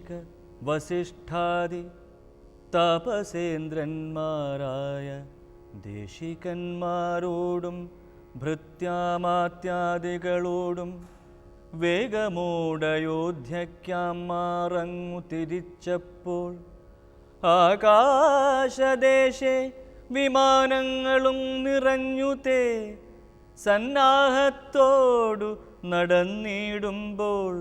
കൗശിക വസിഷ്ഠാദി തപസേന്ദ്രന്മാരായ ദേശികന്മാരോടും ഭൃത്യാമാത്യാദികളോടും വേഗമൂടയോധ്യക്കാം മാറങ്ങു തിരിച്ചപ്പോൾ ആകാശദേശേ വിമാനങ്ങളും നിറഞ്ഞു തേ സന്നാഹത്തോടു നടന്നിടുമ്പോൾ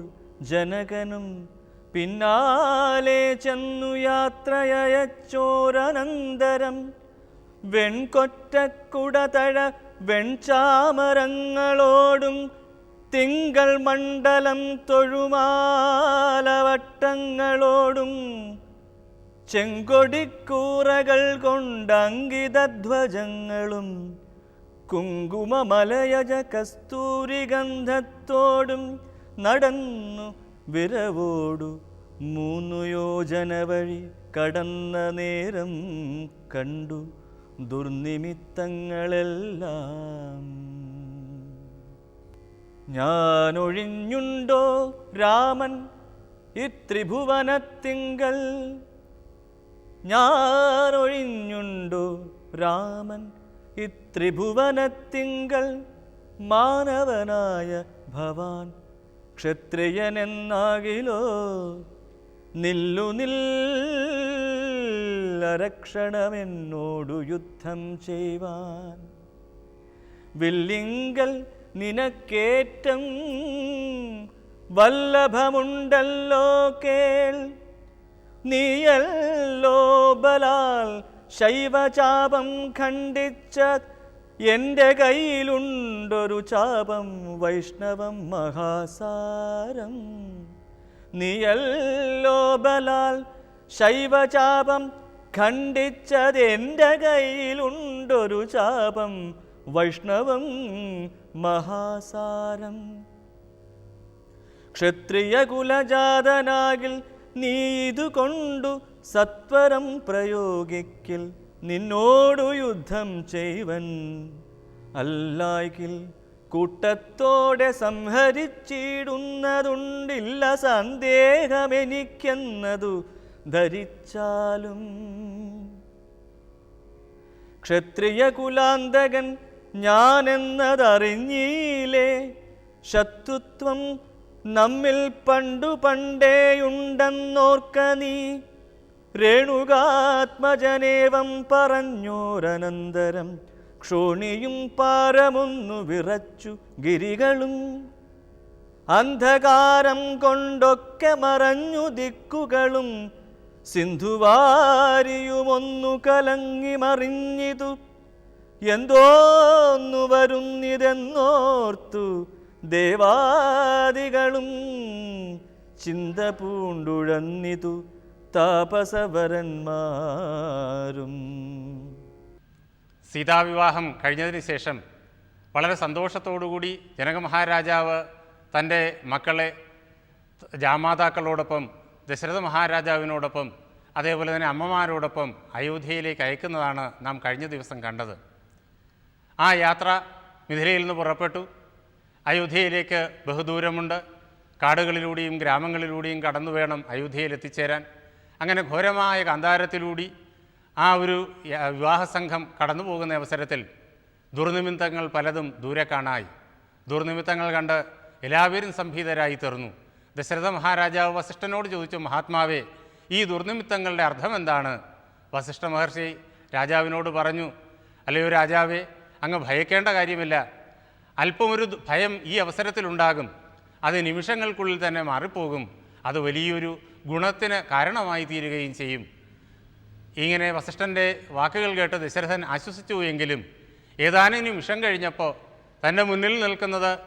ജനകനും പിന്നാലെ ചെന്നു യാത്രയച്ചോരനന്തരം വെൺകൊറ്റക്കുടതഴ വെൺചാമരങ്ങളോടും തിങ്കൾ മണ്ഡലം തൊഴുമാലവട്ടങ്ങളോടും. ചെങ്കൊടിക്കൂറകൾ കൊണ്ടങ്കിതധ്വജങ്ങളും കുങ്കുമമലയജ കസ്തൂരിഗന്ധത്തോടും നടന്നു വിരവോടു. മൂന്നു യോജന വഴി കടന്ന നേരം കണ്ടു ദുർനിമിത്തങ്ങളെല്ലാം. ഞാനൊഴിഞ്ഞുണ്ടോ രാമൻ ഇത്രിഭുവനത്തിങ്കൽ ഞാനൊഴിഞ്ഞുണ്ടോ രാമൻ ഇത്രിഭുവനത്തിങ്കൽ മാനവനായ ഭവാൻ ക്ഷത്രിയനെന്നാകിലോ നില്ലു നില്ലരക്ഷണമെന്നോടു യുദ്ധം ചെയ്യുവാൻ വില്ലിങ്കൽ നിനക്കേറ്റം വല്ലഭമുണ്ടല്ലോ കേൾ. നീയല്ലോ ബലാൽ ശൈവചാപം ഖണ്ഡിച്ച എന്റെ കയ്യിലുണ്ടൊരു ചാപം വൈഷ്ണവം മഹാസാരം. നീയല്ലോ ബലാൽ ശൈവചാപം ഖണ്ഡിച്ചതെന്റെ കയ്യിലുണ്ടൊരു ചാപം വൈഷ്ണവം മഹാസാരം. ക്ഷത്രിയ കുലജാതനാകിൽ നീ ഇതുകൊണ്ടു സത്വരം പ്രയോഗിക്കിൽ നിന്നോടു യുദ്ധം ചെയ്വൻ അല്ലായ്കിൽ കൂട്ടത്തോടെ സംഹരിച്ചിടുന്നതുണ്ടില്ല സന്ദേഹമെനിക്കെന്നതു ധരിച്ചാലും. ക്ഷത്രിയ കുലാന്തകൻ ഞാനെന്നതറിഞ്ഞീലേ ശത്രുത്വം നമ്മിൽ പണ്ടു പണ്ടേയുണ്ടെന്നോർക്ക നീ. രേണുകാത്മജനേവം പറഞ്ഞോരനന്തരം ക്ഷോണിയും പാരമൊന്നു വിറച്ചു ഗിരികളും. അന്ധകാരം കൊണ്ടൊക്കെ മറഞ്ഞു ദിക്കുകളും. സിന്ധുവാരിയുമൊന്നു കലങ്ങി മറിഞ്ഞിതു. എന്തോന്നു വരുന്നിതെന്നോർത്തു ദേവാദികളും. ചിന്ത പൂണ്ടുഴന്നിതു താപസവരന്മാരും. സീതാവിവാഹം കഴിഞ്ഞതിന് ശേഷം വളരെ സന്തോഷത്തോടുകൂടി ജനകമഹാരാജാവ് തന്റെ മക്കളെ ജാമാതാക്കളോടൊപ്പം ദശരഥ മഹാരാജാവിനോടൊപ്പം അതേപോലെ തന്നെ അമ്മമാരോടൊപ്പം അയോധ്യയിലേക്ക് അയക്കുന്നതാണ് നാം കഴിഞ്ഞ ദിവസം കണ്ടത്. ആ യാത്ര മിഥിലയിൽ നിന്ന് പുറപ്പെട്ടു. അയോധ്യയിലേക്ക് ബഹുദൂരമുണ്ട്. കാടുകളിലൂടെയും ഗ്രാമങ്ങളിലൂടെയും കടന്നു വേണം അയോധ്യയിൽ എത്തിച്ചേരാൻ. അങ്ങനെ ഘോരമായ കാന്താരത്തിലൂടി ആ ഒരു വിവാഹ സംഘം കടന്നു പോകുന്ന അവസരത്തിൽ ദുർനിമിത്തങ്ങൾ പലതും ദൂരെ കാണായി. ദുർനിമിത്തങ്ങൾ കണ്ട് എല്ലാവരും സംഭീതരായി തീർന്നു. ദശരഥ മഹാരാജാവ് വസിഷ്ഠനോട് ചോദിച്ചു മഹാത്മാവേ ഈ ദുർനിമിത്തങ്ങളുടെ അർത്ഥം എന്താണ്? വസിഷ്ഠ മഹർഷി രാജാവിനോട് പറഞ്ഞു അല്ലയോ രാജാവേ അങ്ങ് ഭയക്കേണ്ട കാര്യമില്ല. അല്പമൊരു ഭയം ഈ അവസരത്തിലുണ്ടാകും. അത് നിമിഷങ്ങൾക്കുള്ളിൽ തന്നെ മാറിപ്പോകും. അത് വലിയൊരു ഗുണത്തിന് കാരണമായി തീരുകയും ചെയ്യും. ഇങ്ങനെ വസിഷ്ഠന്റെ വാക്കുകൾ കേട്ട് ദശരഥൻ ആശ്വസിച്ചു എങ്കിലും ഏതാനും നിമിഷം കഴിഞ്ഞപ്പോൾ തന്റെ മുന്നിൽ നിൽക്കുന്നത്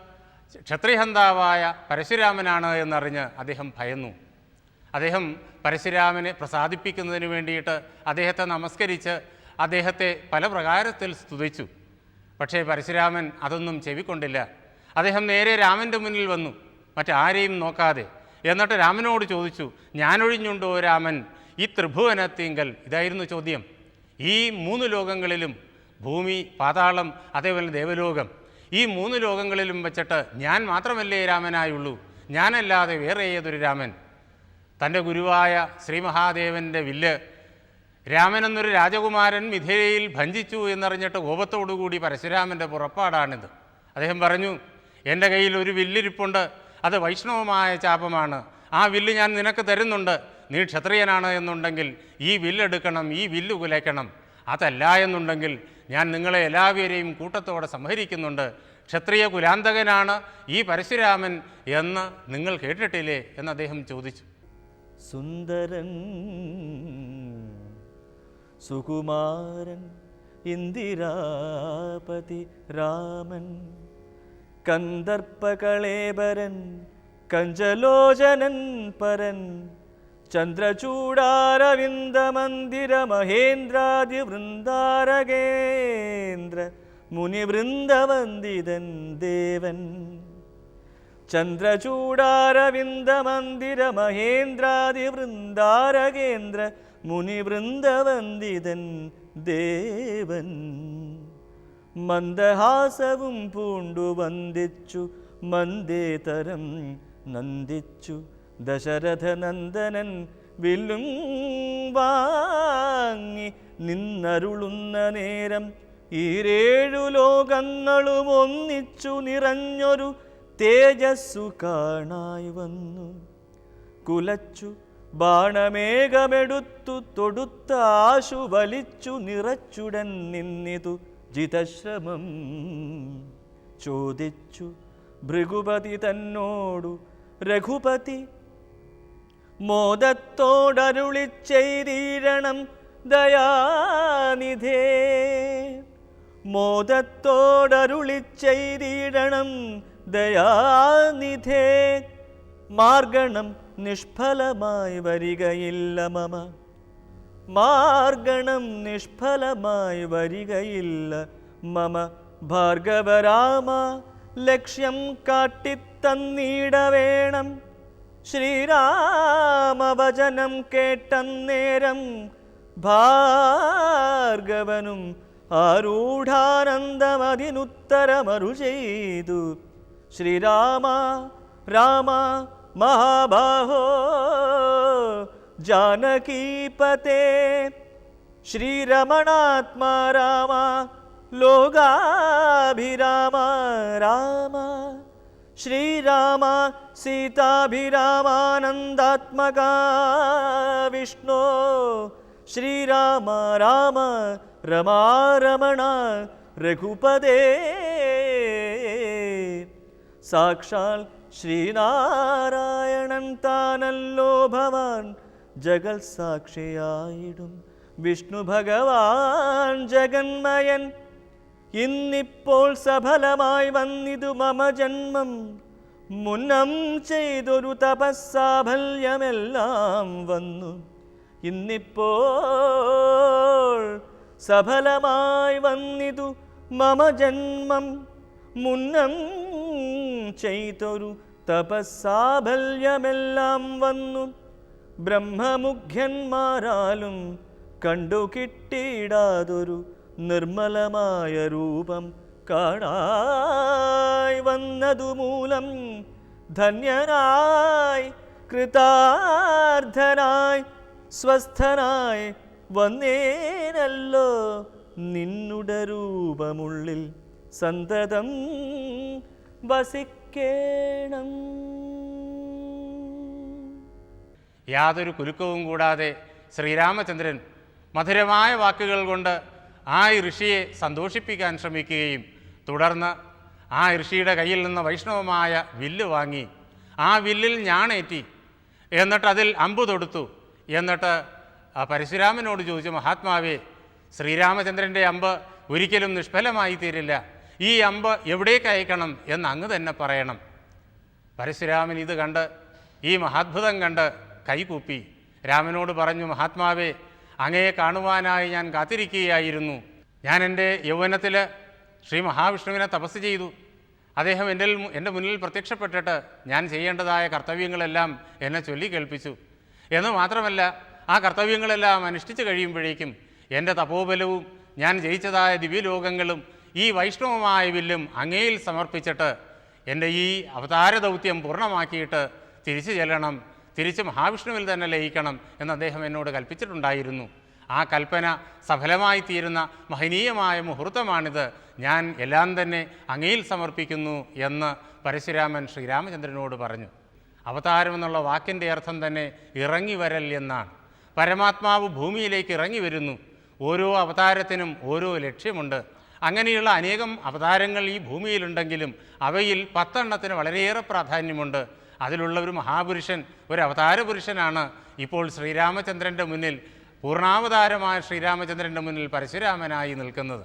ക്ഷത്രിഹന്താവായ പരശുരാമനാണ് എന്നറിഞ്ഞ് അദ്ദേഹം ഭയന്നു. അദ്ദേഹം പരശുരാമനെ പ്രസാദിപ്പിക്കുന്നതിന് വേണ്ടിയിട്ട് അദ്ദേഹത്തെ നമസ്കരിച്ച് അദ്ദേഹത്തെ പല പ്രകാരത്തിൽ സ്തുതിച്ചു. പക്ഷേ പരശുരാമൻ അതൊന്നും ചെവിക്കൊണ്ടില്ല. അദ്ദേഹം നേരെ രാമന്റെ മുന്നിൽ വന്നു. മറ്റാരെയും നോക്കാതെ. എന്നിട്ട് രാമനോട് ചോദിച്ചു ഞാനൊഴിഞ്ഞുണ്ടോ രാമൻ? ഈ ത്രിഭുവനത്തിങ്കൽ ഇതായിരുന്നു ചോദ്യം. ഈ മൂന്ന് ലോകങ്ങളിലും ഭൂമി പാതാളം അതേപോലെ ദേവലോകം ഈ മൂന്ന് ലോകങ്ങളിലും വെച്ചിട്ട് ഞാൻ മാത്രമല്ലേ രാമനായുള്ളൂ. ഞാനല്ലാതെ വേറെ ഏതൊരു രാമൻ? തന്റെ ഗുരുവായ ശ്രീ മഹാദേവന്റെ വില്ല് രാമൻ എന്നൊരു രാജകുമാരൻ മിഥിലയിൽ ഭഞ്ചിച്ചു എന്നറിഞ്ഞിട്ട് കോപത്തോടുകൂടി പരശുരാമന്റെ പുറപ്പാടാണിത്. അദ്ദേഹം പറഞ്ഞു എന്റെ കയ്യിൽ ഒരു വില്ലിരിപ്പുണ്ട്. അത് വൈഷ്ണവമായ ചാപമാണ്. ആ വില്ല് ഞാൻ നിനക്ക് തരുന്നുണ്ട്. നീ ക്ഷത്രിയനാണ് എന്നുണ്ടെങ്കിൽ ഈ വില്ലെടുക്കണം ഈ വില്ല് കുലയ്ക്കണം. അതല്ല എന്നുണ്ടെങ്കിൽ ഞാൻ നിങ്ങളെ എല്ലാവരെയും കൂട്ടത്തോടെ സംഹരിക്കുന്നുണ്ട്. ക്ഷത്രിയ കുലാന്തകനാണ് ഈ പരശുരാമൻ എന്ന് നിങ്ങൾ കേട്ടിട്ടില്ലേ എന്ന് അദ്ദേഹം ചോദിച്ചു. സുന്ദരൻ സുകുമാരൻ ഇന്ദിരാപതി രാമൻ കന്ദർപ്പകളേബരൻ കഞ്ചലോചനൻ പരൻ ചന്ദ്രചൂടാരവിന്ദമന്ദിര മഹേന്ദ്രാദി വൃന്ദാരകേന്ദ്ര മുനിവൃന്ദവന്ദിതൻ ദേവൻ. ചന്ദ്രചൂടാരവിന്ദമന്ദിര മഹേന്ദ്രാദി വൃന്ദാരകേന്ദ്ര മുനിവൃന്ദവന്ദിതൻ ദേവൻ. മന്ദഹാസവും പൂണ്ടു വന്ദിച്ചു മന്ദേതരം നന്ദിച്ചു. ദശരഥ നന്ദനൻ വില്ലും വാങ്ങി നിന്നരുളുന്ന നേരം ഈരേഴു ലോകങ്ങളും ഒന്നിച്ചു നിറഞ്ഞൊരു തേജസ്സു കാണായി വന്നു. കുലച്ചു ബാണമേഘമെടുത്തു തൊടുത്ത ആശു വലിച്ചു നിറച്ചുടൻ നിന്നിതു ജിതശ്രമം. ചോദിച്ചു ഭൃഗുപതി തന്നോടു രഘുപതി മോദത്തോടരുളി ചെയ്തീരണം ദയാനിധേ. മോദത്തോടരുളി ചെയ്തീരണം ദയാനിധേ. മാർഗണം നിഷ്ഫലമായി വരികയില്ല മമ. മാർഗണം നിഷ്ഫലമായി വരികയില്ല മമ. ഭാർഗവരാമ ലക്ഷ്യം കാട്ടിത്തന്നീട വേണം ശ്രീരാമവചനം കേട്ടന്നേരം ഭാർഗവനും ആരൂഢാനന്ദമതിനുത്തരമരു ചെയ്തു ശ്രീരാമ രാമ മഹാബാഹോ ജാനകീപതേ ശ്രീരമണാത്മാ രാമ ലോകാഭിരാമ രാമ ശ്രീരാമ സീതാഭിരാമാനന്ദാത്മക വിഷ്ണു. ശ്രീരാമ രാമ രമാരമണ രഘുപദേ സാക്ഷാൽ ശ്രീനാരായണൻ താനല്ലോ ഭവാൻ ജഗൽ സാക്ഷിയായിടും വിഷ്ണു ഭഗവാൻ ജഗന്മയൻ ഇന്നിപ്പോൾ സഫലമായി വന്നിതു മമ ജന്മം. മുന്നം ചെയ്തൊരു തപസ്സാഫല്യമെല്ലാം വന്നു. ഇന്നിപ്പോൾ സഫലമായി വന്നിതു മമ ജന്മം. മുന്നം ചെയ്തൊരു തപസ്സാഫല്യമെല്ലാം വന്നു. ബ്രഹ്മമുഖ്യന്മാരാലും കണ്ടു കിട്ടിയിടാതൊരു നിർമ്മലമായ രൂപം കാണായി വന്നതു മൂലം ധന്യനായി കൃതാർത്ഥനായി സ്വസ്ഥനായി വന്നേനല്ലോ നിന്നുടെ രൂപമുള്ളിൽ സന്തതം വസിക്കേണം. യാതൊരു കുലുക്കവും കൂടാതെ ശ്രീരാമചന്ദ്രൻ മധുരമായ വാക്കുകൾ കൊണ്ട് ആ ഋഷിയെ സന്തോഷിപ്പിക്കാൻ ശ്രമിക്കുകയും തുടർന്ന് ആ ഋഷിയുടെ കയ്യിൽ നിന്ന് വൈഷ്ണവമായ വില്ല് വാങ്ങി ആ വില്ലിൽ ഞാണേറ്റി. എന്നിട്ട് അതിൽ അമ്പ് തൊടുത്തു. എന്നിട്ട് പരശുരാമനോട് ചോദിച്ചു മഹാത്മാവേ ശ്രീരാമചന്ദ്രന്റെ അമ്പ് ഒരിക്കലും നിഷ്ഫലമായി തീരില്ല. ഈ അമ്പ് എവിടേക്ക് അയക്കണം എന്ന് അങ്ങ് തന്നെ പറയണം. പരശുരാമൻ ഇത് കണ്ട് ഈ മഹാത്ഭുതം കണ്ട് കൈകൂപ്പി. രാമനോട് പറഞ്ഞു മഹാത്മാവേ അങ്ങയെ കാണുവാനായി ഞാൻ കാത്തിരിക്കുകയായിരുന്നു. ഞാൻ എന്റെ യൗവനത്തിൽ ശ്രീ മഹാവിഷ്ണുവിനെ തപസ് ചെയ്തു. അദ്ദേഹം എന്റെ എന്റെ മുന്നിൽ പ്രത്യക്ഷപ്പെട്ടിട്ട് ഞാൻ ചെയ്യേണ്ടതായ കർത്തവ്യങ്ങളെല്ലാം എന്നെ ചൊല്ലി കേൾപ്പിച്ചു. എന്ന് മാത്രമല്ല ആ കർത്തവ്യങ്ങളെല്ലാം അനുഷ്ഠിച്ചു കഴിയുമ്പോഴേക്കും എന്റെ തപോബലവും ഞാൻ ജയിച്ചതായ ദിവ്യലോകങ്ങളും ഈ വൈഷ്ണവമായ വില്ലും അങ്ങയിൽ സമർപ്പിച്ചിട്ട് എന്റെ ഈ അവതാര ദൗത്യം പൂർണമാക്കിയിട്ട് തിരിച്ചു ചെല്ലണം തിരിച്ച് മഹാവിഷ്ണുവിൽ തന്നെ ലയിക്കണം എന്ന് അദ്ദേഹം എന്നോട് കൽപ്പിച്ചിട്ടുണ്ടായിരുന്നു. ആ കൽപ്പന സഫലമായി തീരുന്ന മഹനീയമായ മുഹൂർത്തമാണിത്. ഞാൻ എല്ലാം തന്നെ അങ്ങയിൽ സമർപ്പിക്കുന്നു എന്ന് പരശുരാമൻ ശ്രീരാമചന്ദ്രനോട് പറഞ്ഞു. അവതാരം എന്നുള്ള വാക്കിന്റെ അർത്ഥം തന്നെ ഇറങ്ങി വരൽ എന്നാണ്. പരമാത്മാവ് ഭൂമിയിലേക്ക് ഇറങ്ങി വരുന്നു ഓരോ അവതാരത്തിനും ഓരോ ലക്ഷ്യമുണ്ട്. അങ്ങനെയുള്ള അനേകം അവതാരങ്ങൾ ഈ ഭൂമിയിലുണ്ടെങ്കിലും അവയിൽ പത്തെണ്ണത്തിന് വളരെയേറെ പ്രാധാന്യമുണ്ട്. അതിലുള്ള ഒരു മഹാപുരുഷൻ ഒരു അവതാര പുരുഷനാണ് ഇപ്പോൾ ശ്രീരാമചന്ദ്രന്റെ മുന്നിൽ പൂർണാവതാരമായ ശ്രീരാമചന്ദ്രന്റെ മുന്നിൽ പരശുരാമനായി നിൽക്കുന്നത്.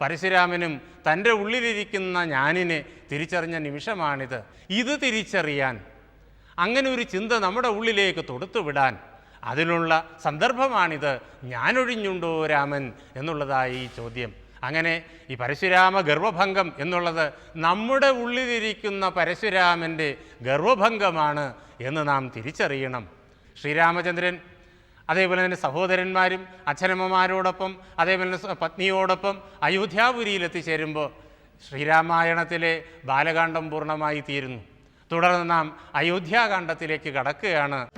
പരശുരാമനും തന്റെ ഉള്ളിലിരിക്കുന്ന ഞാനിനെ തിരിച്ചറിഞ്ഞ നിമിഷമാണിത്. ഇത് തിരിച്ചറിയാൻ അങ്ങനെ ഒരു ചിന്ത നമ്മുടെ ഉള്ളിലേക്ക് തൊടുത്തുവിടാൻ അതിനുള്ള സന്ദർഭമാണിത്. ഞാനൊഴിഞ്ഞുണ്ടോ രാമൻ? എന്നുള്ളതായി ഈ ചോദ്യം. അങ്ങനെ ഈ പരശുരാമ ഗർവഭംഗം എന്നുള്ളത് നമ്മുടെ ഉള്ളിലിരിക്കുന്ന പരശുരാമന്റെ ഗർവഭംഗമാണ് എന്ന് നാം തിരിച്ചറിയണം. ശ്രീരാമചന്ദ്രൻ അതേപോലെ തന്നെ സഹോദരന്മാരും അച്ഛനമ്മമാരോടൊപ്പം അതേപോലെ തന്നെ പത്നിയോടൊപ്പം അയോധ്യാപുരിയിൽ എത്തിച്ചേരുമ്പോൾ ശ്രീരാമായണത്തിലെ ബാലകാന്ഡം പൂർണമായി തീരുന്നു. തുടർന്ന് നാം അയോധ്യാകാന്ഡത്തിലേക്ക് കടക്കുകയാണ്.